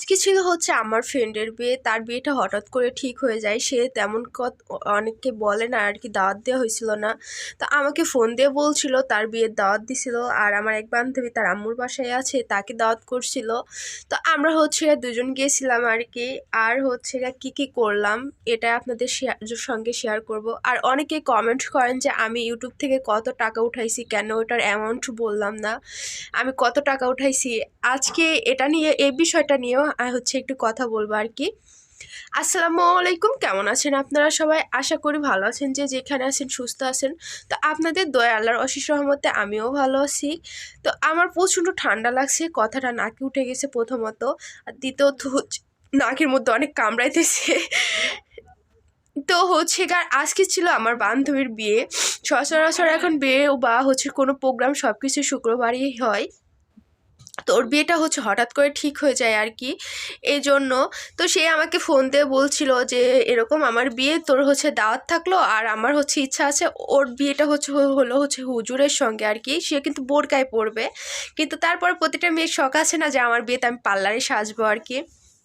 আজকে ছিল হচ্ছে আমার ফ্রেন্ডের বিয়ে। তার বিয়েটা হঠাৎ করে ঠিক হয়ে যায়। সে তেমন কত অনেককে বলে না আর কি দাওয়াত দেওয়া হয়েছিল না। তো আমাকে ফোন দিয়ে বলছিল, তার বিয়ের দাওয়াত দিছিল। আর আমার এক বান্ধবী তার আম্মুর বাসায় আছে, তাকে দাওয়াত করছিল। তো আমরা হচ্ছে দুজন গিয়েছিলাম আর কি আর হচ্ছে কি কি করলাম, এটা আপনাদের শেয়ার সঙ্গে শেয়ার করব। আর অনেকে কমেন্ট করেন যে, আমি ইউটিউব থেকে কত টাকা উঠাইছি? কেন ওটার অ্যামাউন্ট বললাম না। আমি কত টাকা উঠাইছি? আজকে এটা নিয়ে, এই বিষয়টা নিয়েও আহ, হচ্ছে একটু কথা বলব আর কি। আসসালামু আলাইকুম কেমন আছেন আপনারা সবাই? আশা করি ভালো আছেন যে যেখানে আছেন সুস্থ আছেন। তো আপনাদের দয়া আল্লাহর অশিস রহমতে আমিও ভালো আছি। তো আমার প্রচণ্ড ঠান্ডা লাগছে কথাটা নাকে উঠে গেছে প্রথমত। আর দ্বিতীয়ত নাকের মধ্যে অনেক কামড়াইতেছে। তো হচ্ছে কার আজকে ছিল আমার বান্ধবীর বিয়ে। সচরাচর এখন বিয়ে বা হচ্ছে কোনো প্রোগ্রাম সব কিছু শুক্রবারই হয়। তো ওর বিয়েটা হচ্ছে হঠাৎ করে ঠিক হয়ে যায় আর কি। এই জন্য তো সে আমাকে ফোন দিয়ে বলছিল যে, এরকম আমার বিয়ে, তোর হচ্ছে দাওয়াত থাকল আর আমার হচ্ছে ইচ্ছা আছে, ওর বিয়েটা হচ্ছে হলো হচ্ছে হুজুরের সঙ্গে আর কি। সে কিন্তু বোরকায় পড়বে। কিন্তু তারপর প্রতিটা মেয়ের শখ আছে না যে, আমার বিয়েতে আমি পার্লারে সাজবো আর কি।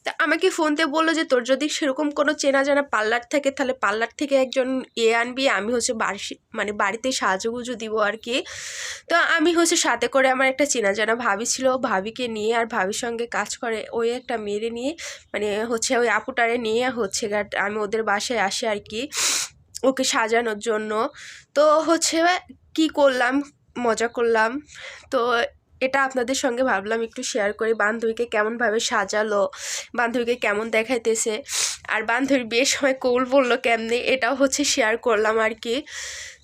তা আমাকে ফোনতে বলল যে, তোর যদি সেরকম কোনো চেনা জানা পার্লার থাকে, তাহলে পার্লার থেকে একজন এ আনবি। আমি হচ্ছে বাড়ি মানে বাড়িতে সাজুগুজু দিব আর কি। তো আমি হচ্ছে সাথে করে আমার একটা চেনা জানা ভাবি ছিল, ভাবিকে নিয়ে আর ভাবির সঙ্গে কাজ করে ওই একটা মেয়েরে নিয়ে মানে হচ্ছে ওই আপুটারে নিয়ে হচ্ছে আমি ওদের বাসায় আসি আর কি, ওকে সাজানোর জন্য। তো হচ্ছে কি করলাম, মজা করলাম। তো এটা আপনাদের সঙ্গে ভাবলাম একটু শেয়ার করি। বান্ধবীকে কেমনভাবে সাজালো, বান্ধবীকে কেমন দেখাইতেছে, আর বান্ধবীর বিয়ের সময় কৌল বলল, কেমনে? এটাও হচ্ছে শেয়ার করলাম আর কি।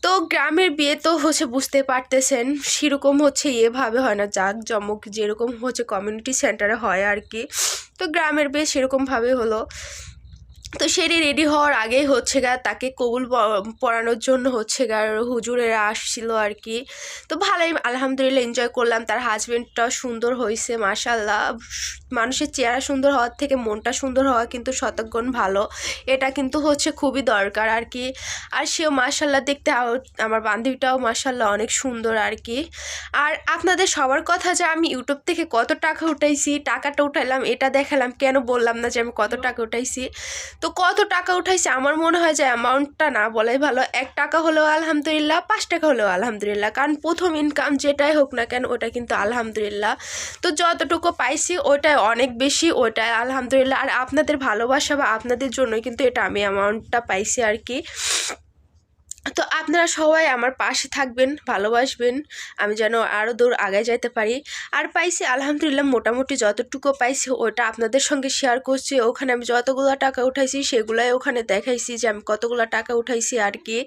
তো গ্রামের বিয়ে তো হচ্ছে বুঝতে পারতেছেন, সেরকম হচ্ছে এভাবে হয় না, জাক জমক যেরকম হচ্ছে কমিউনিটি সেন্টারে হয় আর কি। তো গ্রামের বিয়ে সেরকমভাবে হলো। তো সেটি রেডি হওয়ার আগেই হচ্ছে গা তাকে কবুল পড়ানোর জন্য হচ্ছে গা হুজুরেরা আসছিল আর কি। তো ভালোই আলহামদুলিল্লাহ এনজয় করলাম। তার হাজবেন্ডটাও সুন্দর হয়েছে মাশাল্লাহ মানুষের চেহারা সুন্দর হওয়ার থেকে মনটা সুন্দর হওয়া কিন্তু শতগুণ ভালো। এটা কিন্তু হচ্ছে খুবই দরকার আর কি। আর সেও মাশাল্লাহ দেখতে আমার বান্ধবীটাও মাশাল্লাহ অনেক সুন্দর আর কি। আর আপনাদের সবার কথা যে আমি ইউটিউব থেকে কত টাকা উঠাইছি টাকাটা উঠাইলাম এটা দেখালাম কেন বললাম না যে আমি কত টাকা উঠাইছি? তো কত টাকা উঠাইছে? আমার মনে হয় যে অ্যামাউন্টটা না বলাই ভালো। এক টাকা হলেও আলহামদুলিল্লাহ, পাঁচ টাকা হলেও আলহামদুলিল্লাহ। কারণ প্রথম ইনকাম যেটাই হোক না কেন, ওটা কিন্তু আলহামদুলিল্লাহ। তো যতটুকু পাইছি, ওটাই অনেক বেশি, ওটাই আলহামদুলিল্লাহ। আর আপনাদের ভালোবাসা বা আপনাদের জন্য কিন্তু এটা আমি অ্যামাউন্টটা পাইছি আর কি। তো আপনারা সবাই আমার পাশে থাকবেন, ভালোবাসবেন। আমি যেন আরও দূর আগে যাইতে পারি। আর পাইছি, আলহামদুলিল্লাহ, মোটামুটি যতটুকু পাইছি, ওটা আপনাদের সঙ্গে শেয়ার করছি। ওখানে আমি যতগুলো টাকা উঠাইছি, সেগুলাই ওখানে দেখাইছি যে আমি কতগুলো টাকা উঠাইছি আর কি।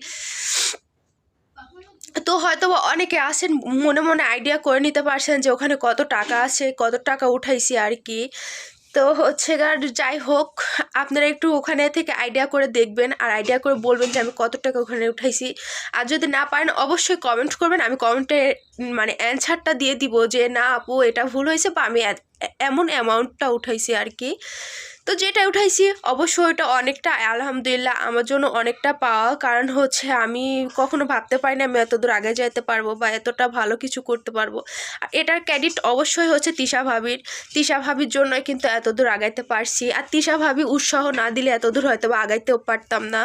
তো হয়তো অনেকে আসেন মনে মনে আইডিয়া করে নিতে পারছেন যে ওখানে কত টাকা আছে, কত টাকা উঠাইছি আর কি। তো হচ্ছে গার যাই হোক, আপনারা একটু ওখানে থেকে আইডিয়া করে দেখবেন আর আইডিয়া করে বলবেন যে আমি কত টাকা ওখানে উঠাইছি। আর যদি না পারেন, অবশ্যই কমেন্ট করবেন, আমি কমেন্টে মানে অ্যান্সারটা দিয়ে দিব যে, না আপু, এটা ভুল হয়েছে বা আমি এমন অ্যামাউন্টটা উঠাইছি আর কি। তো যেটা উঠাইছি, অবশ্যই ওটা অনেকটা আলহামদুলিল্লাহ আমার জন্য অনেকটা পাওয়া। কারণ হচ্ছে আমি কখনো ভাবতে পারি না আমি এত দূর আগে যেতে পারব বা এতটা ভালো কিছু করতে পারব। আর এটার ক্রেডিট অবশ্যই হচ্ছে তিশা ভাবির। তিশা ভাবির জন্যই কিন্তু এত দূর আগাইতে পারছি। আর তিশা ভাবি উৎসাহ না দিলে এত দূর হয়তো বা আগাইতেও পারতাম না।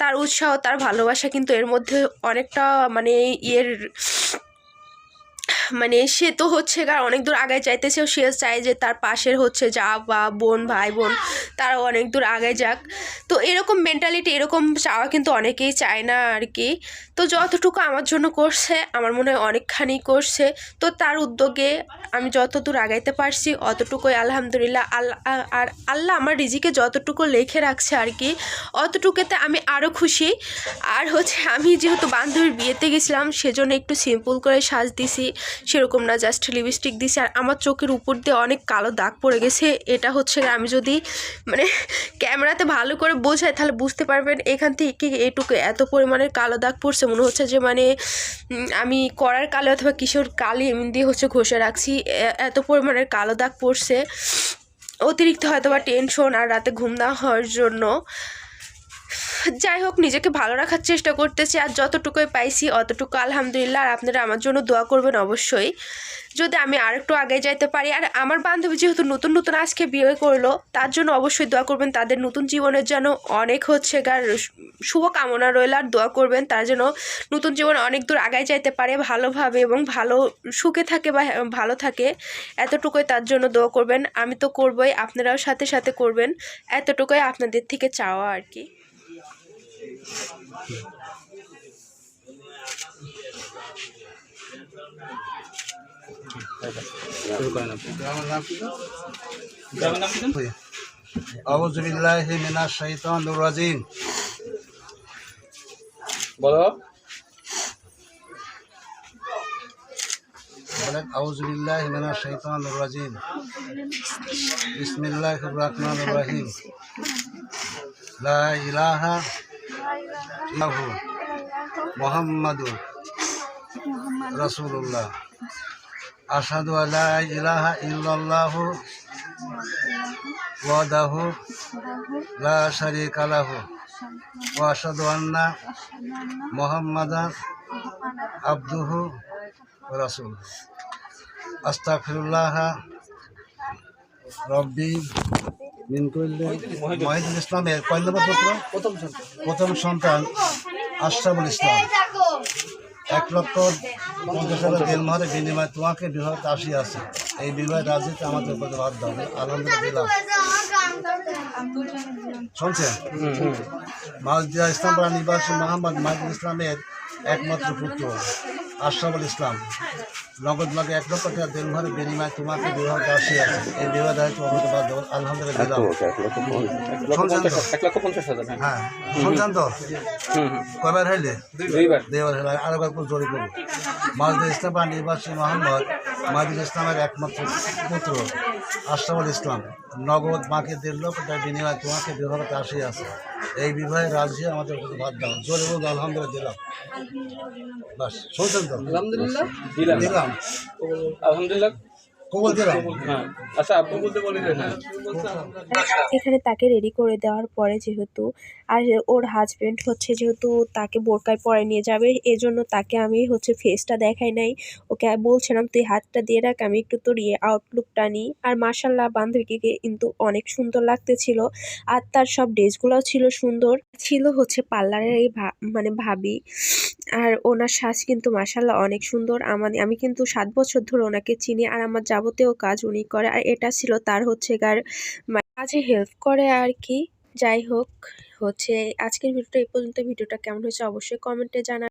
তার উৎসাহ, তার ভালোবাসা কিন্তু এর মধ্যে অনেকটা মানে ইয়ের মানে সে তো হচ্ছে গা অনেক দূর আগায় চাইতেছে সে চায় যে তার পাশের হচ্ছে যা বা বোন, ভাই, বোন তারা অনেক দূর আগে যাক। তো এরকম মেন্টালিটি এরকম চাওয়া কিন্তু অনেকেই চায় না আর কি। তো যতটুকু আমার জন্য করছে, আমার মনে হয় অনেকখানি করছে। তো তার উদ্যোগে আমি যত দূর আগাইতে পারছি, অতটুকুই আলহামদুলিল্লাহ আর আল্লাহ আমার রিজিকে যতটুকু লেখে রাখছে আর কি, অতটুকুতে আমি আরও খুশি। আর হচ্ছে আমি যেহেতু বান্ধবীর বিয়েতে গেছিলাম, সেজন্য একটু সিম্পল করে সাজ দিছি। সেরকম না জাস্ট লিপস্টিক দিছি। আর আমার চোখের উপর দিয়ে অনেক কালো দাগ পড়ে গেছে। এটা হচ্ছে আমি যদি মানে ক্যামেরাতে ভালো করে বোঝাই, তাহলে বুঝতে পারবেন এখান থেকে এটুকু এত পরিমাণের কালো দাগ পড়ছে। মনে হচ্ছে যে মানে আমি করার কালো অথবা কিশোর কালি এমনি দিয়ে হচ্ছে ঘষে রাখছি। এত পরিমাণের কালো দাগ পড়ছে। অতিরিক্ত হয়তো বা টেনশন আর রাতে ঘুম না হওয়ার জন্য। যাই হোক, নিজেকে ভালো রাখার চেষ্টা করতেছি আর যতটুকুই পাইছি অতটুকু আলহামদুলিল্লাহ। আর আপনারা আমার জন্য দোয়া করবেন অবশ্যই। যদি আমি আর একটু আগে যাইতে পারি। আর আমার বান্ধবী যেহেতু নতুন নতুন আজকে বিয়ে করল, তার জন্য অবশ্যই দোয়া করবেন। তাদের নতুন জীবনের যেন অনেক হচ্ছে গার শুভকামনা রইল। আর দোয়া করবেন তার যেন নতুন জীবন অনেক দূর আগায় যাইতে পারে, ভালোভাবে এবং ভালো সুখে থাকে বা ভালো থাকে। এতটুকুই তার জন্য দোয়া করবেন। আমি তো করবই, আপনারাও সাথে সাথে করবেন। এতটুকুই আপনাদের থেকে চাওয়া আর কি। মিনাশ শাইতানির রাজিম বলো। বলেন আউযু বিল্লাহি মিনাশ শাইতানির রাজিম বিসমিল্লাহির রহমানির রহিম লা ইলাহা ইল্লাহু মুহাম্মাদুর রাসূলুল্লাহ। আশহাদু আল্লা ইলাহা ইল্লাল্লাহু ওয়াহদাহু লা শারীকা লাহু ওয়া আশহাদু আন্না মুহাম্মাদান আবদুহু ওয়া রাসূলুহু। আস্তাগফিরুল্লাহ রব্বি মিন কুল্লি মহিদুল ইসলামের কয় নম্বর পুত্র প্রথম সন্তান। প্রথম সন্তান আশরাফুল ইসলাম। এক লক্ষ পঞ্চাশ হাজার দেড় মাসের বিনিময়ে তোমাকে বিবাহ আসি আছে। এই বিবাহ রাজিতে আমাদের উপর বাধ্য হবে। আলহামদুলিল্লাহ। শুনছেন? মালদিয়া ইসলামপুরা নিবাসী মোহাম্মদ মাহিদুল ইসলামের একমাত্র পুত্র। আশরাফুল ইসলাম। নগদ লাগে এক লক্ষ টাকা মাসের বিনিময়ে তোমাকে বিবাহ আসি আছে এই বিবাহ দায়িত্ব আমাদের বাধ্য আলহামদুলিল্লাহ। এক লক্ষ পঞ্চাশ হাজার হ্যাঁ। শুনছেন তো হুম হইলে? দুইবার। দেওয়ার হলে আরেকবার করে জড়ি করব মালদা ইসলামা নির্বাসী মোহাম্মদ মাহিদুল ইসলামের একমাত্র পুত্র আশরাফুল ইসলাম। নগদ মাকে দেড় লক্ষ টাকা বিনিময়ে তোমাকে বিবাহতে আসি আছে এই বিবাহে রাজ্যে আমাদের প্রতি বাদ দাও। জোরে এবং আলহামদুলিল্লাহ দিলাম। বাস শুনছেন তো? আলহামদুলিল্লাহ। দিলাম দিলাম। আলহামদুলিল্লাহ। হ্যাঁ। আচ্ছা এখানে তাকে রেডি করে দেওয়ার পরে যেহেতু আর ওর হাজবেন্ড হচ্ছে যেহেতু তাকে বোরকায় পরে নিয়ে যাবে এজন্য তাকে আমি হচ্ছে ফেসটা দেখাই নাই। ওকে বলছিলাম তুই হাতটা দিয়ে রাখ আমি একটু তোর ইয়ে আউটলুকটা নিই। আর মার্শাল্লাহ বান্ধবীকে কিন্তু অনেক সুন্দর লাগতেছিল। আর তার সব ড্রেসগুলোও ছিল সুন্দর। ছিল হচ্ছে পার্লারের এই ভা- মানে ভাবি। আর ওনার সাজ কিন্তু মার্শাল্লাহ অনেক সুন্দর। আমাদের আমি কিন্তু সাত বছর ধরে ওনাকে চিনি। আর আমার যাবতীয় কাজ উনি করে, আর এটা ছিল তার হচ্ছে গার মা- কাজে হেল্প করে আর কি। যাই হোক, হচ্ছে আজকের ভিডিওটা এই পর্যন্ত। ভিডিওটা কেমন হয়েছে অবশ্যই কমেন্টে জানা